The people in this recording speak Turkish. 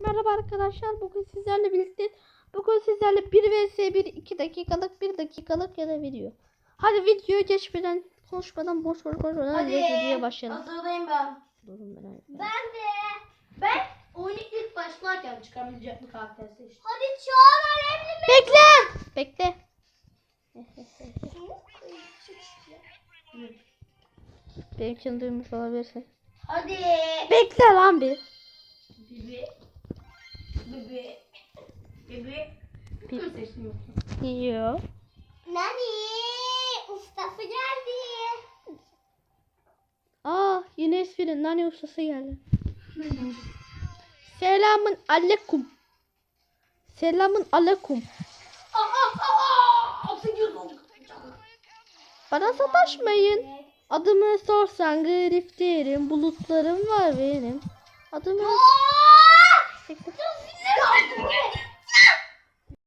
Merhaba arkadaşlar. Bugün sizlerle birlikte bugün sizlerle 1 vs 1 2 dakikalık 1 dakikalık ya da video. Hadi videoya geçmeden konuşmadan boş boş konuşmadan Hadi. videoya başlayalım. Hazırdayım ben. Durun ben. Ben de. Ben oyunu ilk başlarken çıkabilecek bir karakter seçtim. Hadi çağır önemli mi? Bekle. Bekle. Benimkini duymuş olabilirsin. Hadi. Bekle lan bir. Bibi. Kim seçtin yoksa? Yok. Nani? Ustası geldi. Aa yine espri nane ustası geldi. Selamın aleyküm. Selamın aleyküm. Aa aa aa. Sekiz oldu. Bana sataşmayın. Adımı sorsan garip derim. Bulutlarım var benim. Adımı... Aa!